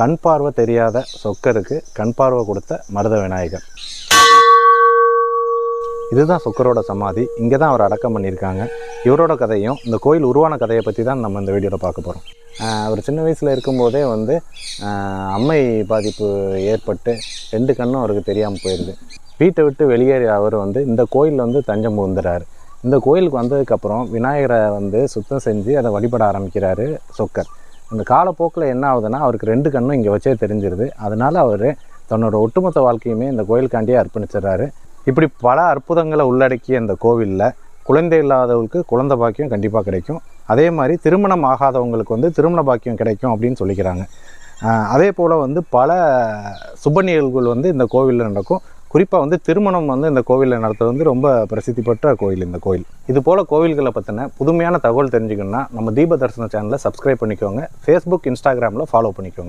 கண் பார்வை தெரியாத சொக்கருக்கு கண் பார்வை கொடுத்த மருத விநாயகர். இதுதான் சொக்கரோட சமாதி. இங்கே தான் அவர் அடக்கம் பண்ணியிருக்காங்க. இவரோட கதையும் இந்த கோயில் உருவான கதையை பற்றி தான் நம்ம இந்த வீடியோவில் பார்க்க போகிறோம் அவர் சின்ன வயசில் இருக்கும்போதே வந்து அம்மை பாதிப்பு ஏற்பட்டு ரெண்டு கண்ணும் அவருக்கு தெரியாமல் போயிடுது வீட்டை விட்டு வெளியேறி அவர் வந்து இந்த கோயிலில் வந்து தஞ்சம் புகுந்துறாரு. இந்த கோயிலுக்கு வந்ததுக்கப்புறம் விநாயகரை வந்து சுத்தம் செஞ்சு அதை வழிபட ஆரம்பிக்கிறாரு சொக்கர். அந்த காலப்போக்கில் என்ன ஆகுதுன்னா அவருக்கு ரெண்டு கண்ணும் இங்கே வச்சே தெரிஞ்சிருது. அதனால் அவர் தன்னோட ஒட்டுமொத்த வாழ்க்கையுமே இந்த கோயிலுக்காண்டியே அர்ப்பணிச்சிடுறாரு. இப்படி பல அற்புதங்களை உள்ளடக்கிய இந்த கோவிலில் குழந்தை இல்லாதவங்களுக்கு குழந்தை பாக்கியம் கண்டிப்பாக கிடைக்கும். அதே மாதிரி திருமணம் ஆகாதவங்களுக்கு வந்து திருமண பாக்கியம் கிடைக்கும் அப்படின்னு சொல்லிக்கிறாங்க. அதே போல் வந்து பல சுப நிகழ்வுகள் வந்து இந்த கோவிலில் நடக்கும். குறிப்பாக வந்து திருமணம் வந்து இந்த கோவிலில் நடத்துறது வந்து ரொம்ப பிரசித்தி பெற்ற கோயில் இந்த கோயில். இது போல் கோவில்களை பற்றின புதுமையான தகவல் தெரிஞ்சுக்கணுன்னா நம்ம தீப தரிசன சேனலை சப்ஸ்கிரைப் பண்ணிக்கோங்க. ஃபேஸ்புக் இன்ஸ்டாகிராமில் ஃபாலோ பண்ணிக்கோங்க.